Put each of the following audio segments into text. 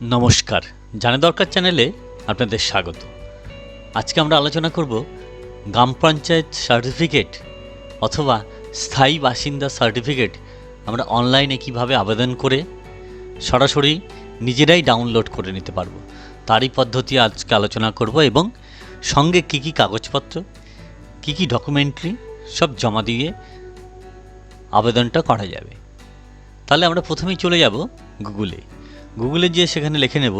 নমস্কার, জানা দরকার চ্যানেলে আপনাদের স্বাগত। আজকে আমরা আলোচনা করব গ্রাম পঞ্চায়েত সার্টিফিকেট অথবা স্থায়ী বাসিন্দা সার্টিফিকেট আমরা অনলাইনে কীভাবে আবেদন করে সরাসরি নিজেরাই ডাউনলোড করে নিতে পারব। তারই পদ্ধতি আজকে আলোচনা করব এবং সঙ্গে কী কী কাগজপত্র, কী কী ডকুমেন্টারি সব জমা দিয়ে আবেদনটা করা যাবে। তাহলে আমরা প্রথমেই চলে যাব গুগলে। গুগলে গিয়ে সেখানে লিখে নেব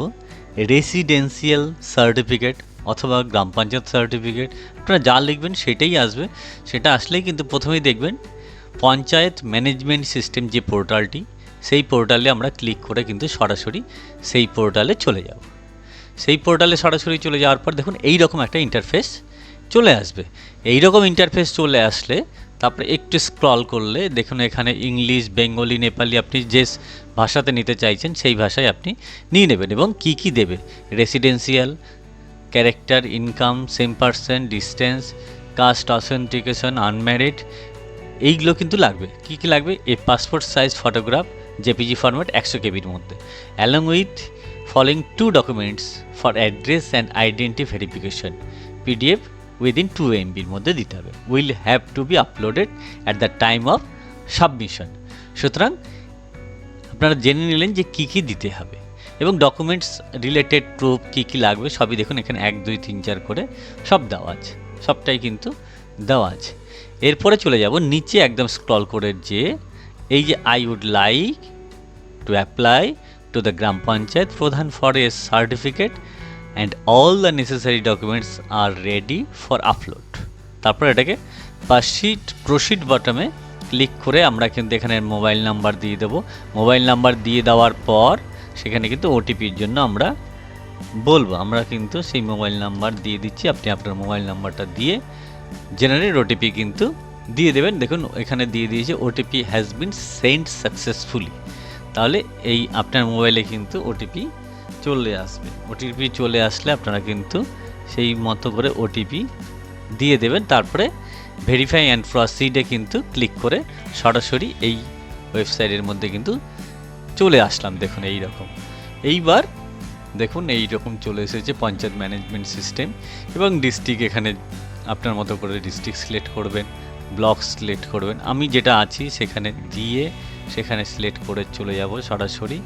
রেসিডেন্সিয়াল সার্টিফিকেট অথবা গ্রাম পঞ্চায়েত সার্টিফিকেট আপনারা যা লিখবেন সেটাই আসবে। সেটা আসলেই কিন্তু প্রথমেই দেখবেন পঞ্চায়েত ম্যানেজমেন্ট সিস্টেম যে পোর্টালটি, সেই পোর্টালে আমরা ক্লিক করে কিন্তু সরাসরি সেই পোর্টালে চলে যাব। সেই পোর্টালে সরাসরি চলে যাওয়ার পর দেখুন এই রকম একটা ইন্টারফেস চলে আসবে। এই রকম ইন্টারফেস চলে আসলে তারপরে একটু স্ক্রল করলে দেখুন এখানে ইংলিশ বেঙ্গলি নেপালি আপনি যে ভাষাতে নিতে চাইছেন সেই ভাষায় আপনি নিয়ে নেবেন এবং কি কি দেবে? Residential character income same percent distance caste authentication unmarried এইগুলো কিন্তু লাগবে। কি কি লাগবে? A passport size photograph JPG format একশো কেবির মধ্যে। Along with following two documents for address and identity verification PDF within two এমবির মধ্যে দিতে হবে। Will have to be uploaded at the time of submission সুতরাং আপনারা জেনে নিলেন যে কী কী দিতে হবে এবং ডকুমেন্টস রিলেটেড প্রুফ কী কী লাগবে সবই দেখুন, এখানে এক, দুই, তিন, চার করে সব দেওয়া আছে। সবটাই কিন্তু দেওয়া আছে। এরপরে চলে যাব নিচে একদম স্ক্রল করে যে এই যে I would like to apply to the gram panchayat pradhan for certificate and all the necessary documents are ready for upload তারপর এটাকে পাশিট প্রসিড বটমে ক্লিক করে আমরা কিন্তু এখানে মোবাইল নাম্বার দিয়ে দেবো। মোবাইল নাম্বার দিয়ে দেওয়ার পর সেখানে কিন্তু ওটিপির জন্য আমরা বলব। আমরা কিন্তু সেই মোবাইল নাম্বার দিয়ে দিচ্ছি। আপনি আপনার মোবাইল নাম্বারটা দিয়ে জেনারেট ওটিপি কিন্তু দিয়ে দেবেন। দেখুন, এখানে দিয়ে দিয়েছে OTP has been send successfully তাহলে এই আপনার মোবাইলে কিন্তু ওটিপি চলে আসবে। ওটিপি চলে আসলে আপনারা কিন্তু সেই মতো করে ওটিপি দিয়ে দেবেন। তারপরে ভেরিফাই অ্যান্ড প্রসিডে কিন্তু ক্লিক করে সরাসরি এই ওয়েবসাইটের মধ্যে কিন্তু চলে আসলাম। দেখুন এই রকম। এইবার দেখুন এই রকম চলে এসেছে পঞ্চায়েত ম্যানেজমেন্ট সিস্টেম এবং ডিস্ট্রিক্ট এখানে আপনার মতো করে ডিস্ট্রিক্ট সিলেক্ট করবেন ব্লক সিলেক্ট করবেন। আমি যেটা আছি সেখানে দিয়ে সেখানে সিলেক্ট করে চলে যাব সরাসরি।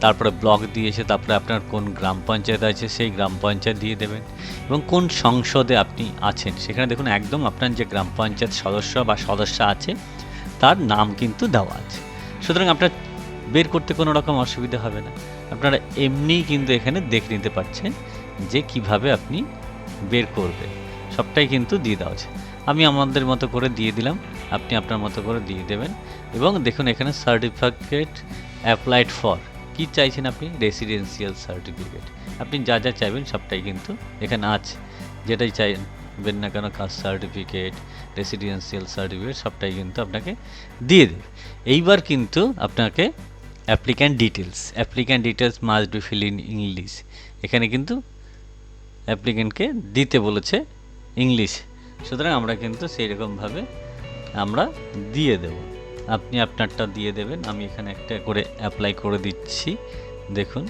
তারপরে ব্লক দিয়েছে তারপরে আপনার কোন গ্রাম পঞ্চায়েত আছে সেই গ্রাম পঞ্চায়েত দিয়ে দেবেন। এবং কোন সংসদে আপনি আছেন, সেখানে দেখুন একদম আপনার যে গ্রাম পঞ্চায়েত সদস্য বা সদস্য আছে, তার নাম কিন্তু দেওয়া আছে। সুতরাং আপনার বের করতে কোনো রকম অসুবিধা হবে না। আপনারা এমনিই কিন্তু এখানে দেখে নিতে পারছেন যে কীভাবে আপনি বের করবেন। সবটাই কিন্তু দিয়ে দেওয়া আছে। আমি আমাদের মতো করে দিয়ে দিলাম। আপনি আপনার মতো করে দিয়ে দেবেন। এবং দেখুন, এখানে সার্টিফিকেট অ্যাপ্লাইড ফর কি চাইছেন আপনি? রেসিডেন্সিয়াল সার্টিফিকেট আপনি যা যা চাইবেন সবটাই কিন্তু এখানে আছে। যেটাই চাইবেন না কেন, কাস্ট সার্টিফিকেট রেসিডেন্সিয়াল সার্টিফিকেট সবটাই কিন্তু আপনাকে দিয়ে দেবে। এইবার কিন্তু আপনাকে applicant details applicant details must be fill in English এখানে কিন্তু অ্যাপ্লিক্যান্টকে দিতে বলেছে ইংলিশ সুতরাং আমরা কিন্তু সেই রকমভাবে আমরা দিয়ে দেব। আপনি আপনারটা দিয়ে দেবেন। আমি এখানে একটা করে অ্যাপ্লাই করে দিচ্ছি। দেখুন,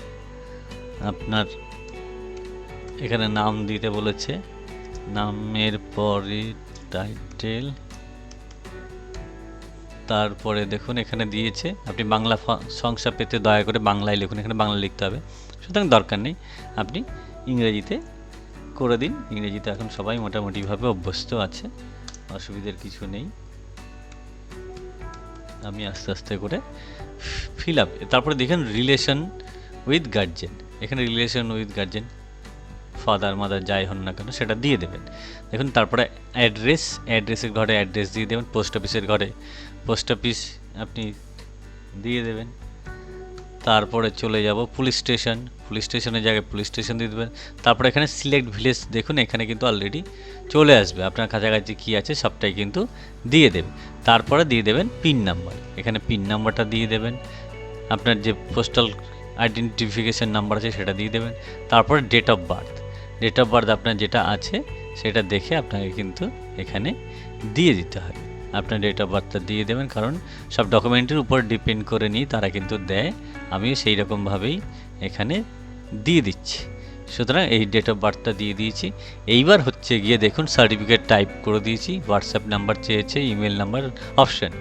আপনার এখানে নাম দিতে বলেছে। নামের পরে টাইটেল তারপরে দেখুন, এখানে দিয়েছে। আপনি বাংলা সংসার পেতে দয়া করে বাংলায় লিখুন। এখানে বাংলা লিখতে হবে। সুতরাং দরকার নেই। আপনি ইংরেজিতে করে দিন। ইংরেজিতে এখন সবাই মোটামুটিভাবে অভ্যস্ত আছে। অসুবিধার কিছু নেই। আমি আস্তে আস্তে করে ফিল আপ তারপরে দেখেন রিলেশন উইথ গার্জেন এখানে relation with guardian father mother যাই হন না কেন, সেটা দিয়ে দেবেন। দেখুন, তারপরে অ্যাড্রেস অ্যাড্রেসের ঘরে অ্যাড্রেস দিয়ে দেবেন পোস্ট অফিসের ঘরে। পোস্ট অফিস আপনি দিয়ে দেবেন। তারপরে চলে যাব পুলিশ স্টেশন। পুলিশ স্টেশনের জায়গায় পুলিশ স্টেশন দিয়ে দেবেন। তারপরে এখানে সিলেক্ট ভিলেজ দেখুন, এখানে কিন্তু অলরেডি চলে আসবে। আপনার কাছাকাছি কী আছে সবটাই কিন্তু দিয়ে দেবে। তারপরে দিয়ে দেবেন পিন নাম্বার এখানে পিন নাম্বারটা দিয়ে দেবেন। আপনার যে পোস্টাল আইডেন্টিফিকেশন নাম্বার আছে সেটা দিয়ে দেবেন। তারপরে date of birth date of birth আপনার যেটা আছে সেটা দেখে আপনাকে কিন্তু এখানে দিয়ে দিতে হবে। আপনার ডেট অফ বার্থটা দিয়ে দেবেন, কারণ সব ডকুমেন্টের উপর ডিপেন্ড করে নিয়ে তারা কিন্তু দেয়। আমিও সেই রকমভাবেই এখানে দিয়ে দিচ্ছি। সুতরাং এই ডেট অফ বার্থটা দিয়ে দিয়েছি। এইবার হচ্ছে গিয়ে দেখুন সার্টিফিকেট টাইপ করে দিয়েছি হোয়াটসঅ্যাপ নাম্বার চেয়েছে ইমেল নাম্বার অপশান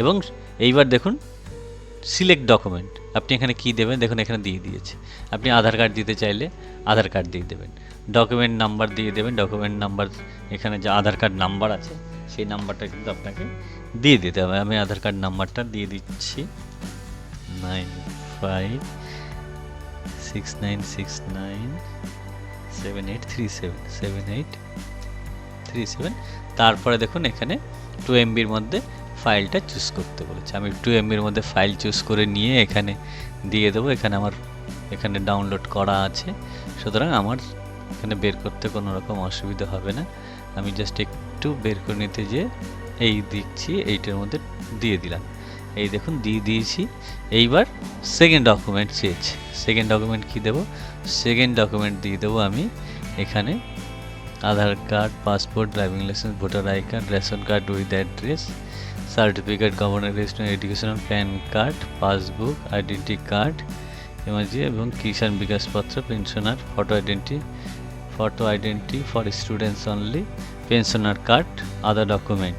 এবং এইবার দেখুন সিলেক্ট ডকুমেন্ট আপনি এখানে কি দেবেন? দেখুন, এখানে দিয়ে দিয়েছে। আপনি আধার কার্ড দিতে চাইলে আধার কার্ড দিয়ে দেবেন। ডকুমেন্ট নাম্বার দিয়ে দেবেন ডকুমেন্ট নাম্বার এখানে যে আধার কার্ড নাম্বার আছে, সেই নাম্বারটা কিন্তু আপনাকে দিয়ে দিতে হবে। আমি আধার কার্ড নাম্বারটা দিয়ে দিচ্ছি। Nine five six nine six nine seven eight three seven seven eight three seven তারপরে দেখুন এখানে টু এমবির মধ্যে ফাইলটা চুজ করতে বলেছে। আমি টু এমবির মধ্যে ফাইল চুজ করে নিয়ে এখানে দিয়ে দেবো। এখানে আমার, এখানে ডাউনলোড করা আছে। সুতরাং আমার এখানে বের করতে কোনো রকম অসুবিধা হবে না। আমি জাস্ট একটু বের করে নিতে যে এই দিচ্ছি এইটার মধ্যে দিয়ে দিলাম। এই দেখুন, দিয়ে দিয়েছি। এইবার সেকেন্ড ডকুমেন্ট চেয়েছে। সেকেন্ড ডকুমেন্ট কি দেবো? সেকেন্ড ডকুমেন্ট দিয়ে দেবো আমি এখানে Aadhaar card passport driving licence voter I card ration card with address certificate governor registration educational PAN card passbook identity card এমার্জি এবং Kisan Vikaspatra pensioner photo identity photo identity for students only pensioner card other document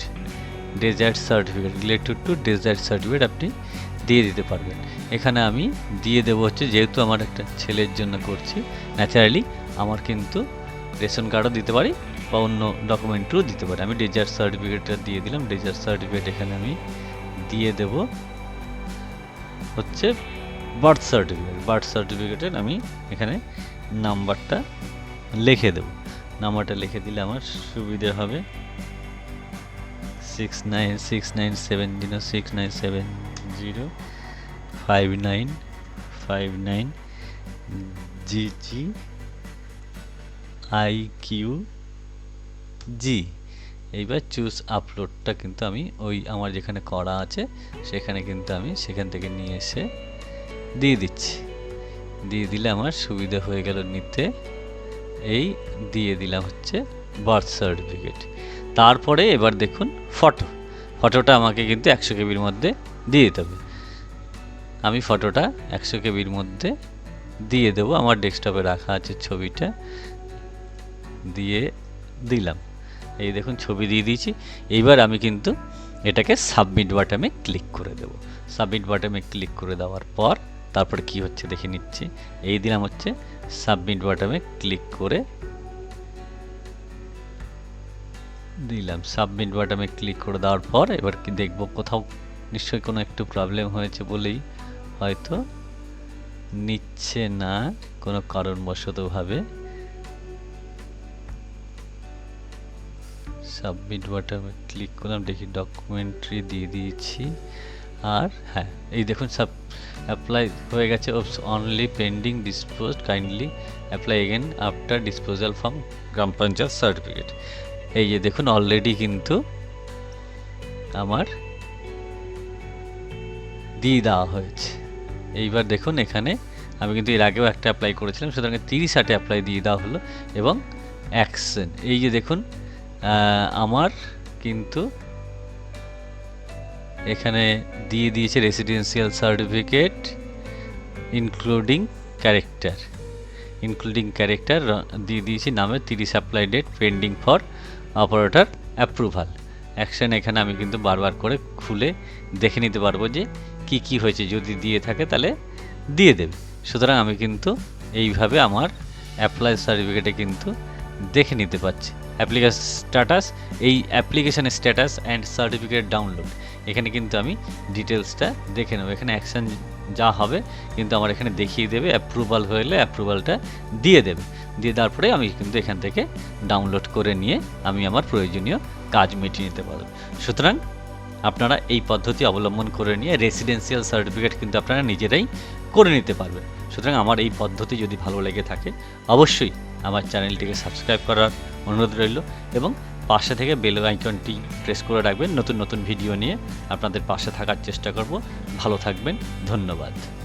desert certificate related to desert certificate আপনি দিয়ে দিতে পারবেন। এখানে আমি দিয়ে দেবো হচ্ছে যেহেতু আমার একটা ছেলের জন্য করছি ন্যাচারালি আমার কিন্তু রেশন কার্ডও দিতে পারি বা অন্য ডকুমেন্টও দিতে পারি। আমি ডেজার্ট সার্টিফিকেটটা দিয়ে দিলাম ডেজার্ট সার্টিফিকেট এখানে আমি দিয়ে দেব হচ্ছে বার্থ সার্টিফিকেট বার্থ সার্টিফিকেটের আমি এখানে নাম্বারটা লিখে দেব। নাম্বারটা লিখে দিলে আমার সুবিধে হবে। Six nine six nine seven zero six nine seven zero five nine five nine G G I Q G এইবার চুজ আপলোডটা কিন্তু আমি ওই আমার যেখানে করা আছে, সেখানে কিন্তু আমি সেখান থেকে নিয়ে এসে দিয়ে দিচ্ছি। দিয়ে দিলে আমার সুবিধা হয়ে গেল নিতে। এই দিয়ে দিলাম হচ্ছে বার্থ সার্টিফিকেট তারপরে এবার দেখুন ফটো ফটোটা আমাকে কিন্তু একশো কেবির মধ্যে দিয়ে দিতে হবে। আমি ফটোটা একশো কেবির মধ্যে দিয়ে দেবো। আমার ডেস্কটপে রাখা আছে ছবিটা। দিয়ে দিলাম। এই দেখুন ছবি দিয়ে দিয়েছি। এইবার আমি কিন্তু এটাকে সাবমিট বাটনে ক্লিক করে দেব। সাবমিট বাটনে ক্লিক করে দেওয়ার পর তারপরে কি হচ্ছে দেখে নিচ্ছি। এই দিলাম হচ্ছে সাবমিট বাটনে ক্লিক করে দিলাম। সাবমিট বাটনে ক্লিক করে দেওয়ার পর এবার কি দেখব কোথাও নিশ্চয়ই কোনো একটু প্রবলেম হয়েছে বলেই হয়তো নিচ্ছে না কোনো কারণবশতভাবে। সাবমিট বাটনে ক্লিক করলাম। দেখি ডকুমেন্টারি দিয়ে দিয়েছি। আর হ্যাঁ এই দেখুন, সাব অ্যাপ্লাই হয়ে গেছে। Only pending dispose kindly apply again after disposal from gram panchayat certificate এই যে দেখুন অলরেডি কিন্তু আমার দিয়ে দেওয়া হয়েছে। এইবার দেখুন, এখানে আমি কিন্তু এর আগেও একটা অ্যাপ্লাই করেছিলাম, সুতরাং তিরিশ আটে অ্যাপ্লাই দিয়ে দেওয়া হলো এবং অ্যাকশন এই যে দেখুন আমার কিন্তু এখানে দিয়ে দিয়েছে residential certificate including character including character দিয়ে দিয়েছি নামে তিরিশ apply date pending for operator approval action এখানে আমি কিন্তু বারবার করে খুলে দেখে নিতে পারব যে কি কি হয়েছে। যদি দিয়ে থাকে তাহলে দিয়ে দেবে। সুতরাং আমি কিন্তু এইভাবে আমার অ্যাপ্লাই সার্টিফিকেটে কিন্তু দেখে নিতে পারছি। অ্যাপ্লিকেশন স্ট্যাটাস এই অ্যাপ্লিকেশনের স্ট্যাটাস অ্যান্ড সার্টিফিকেট ডাউনলোড এখানে কিন্তু আমি ডিটেলসটা দেখে নেব। এখানে অ্যাকশন যা হবে কিন্তু আমার এখানে দেখিয়ে দেবে অ্যাপ্রুভাল হলে অ্যাপ্রুভালটা দিয়ে দেবে। দিয়ে দেওয়ার পরে আমি কিন্তু এখান থেকে ডাউনলোড করে নিয়ে আমি আমার প্রয়োজনীয় কাজ মিটিয়ে নিতে পারব। সুতরাং আপনারা এই পদ্ধতি অবলম্বন করে নিয়ে রেসিডেন্সিয়াল সার্টিফিকেট কিন্তু আপনারা নিজেরাই করে নিতে পারবেন। সুতরাং আমার এই পদ্ধতি যদি ভালো লেগে থাকে, অবশ্যই আমার চ্যানেলটিকে সাবস্ক্রাইব করার অনুরোধ রইল এবং পাশে থেকে বেল আইকনটি প্রেস করে রাখবেন। নতুন নতুন ভিডিও নিয়ে আপনাদের পাশে থাকার চেষ্টা করব। ভালো থাকবেন। ধন্যবাদ।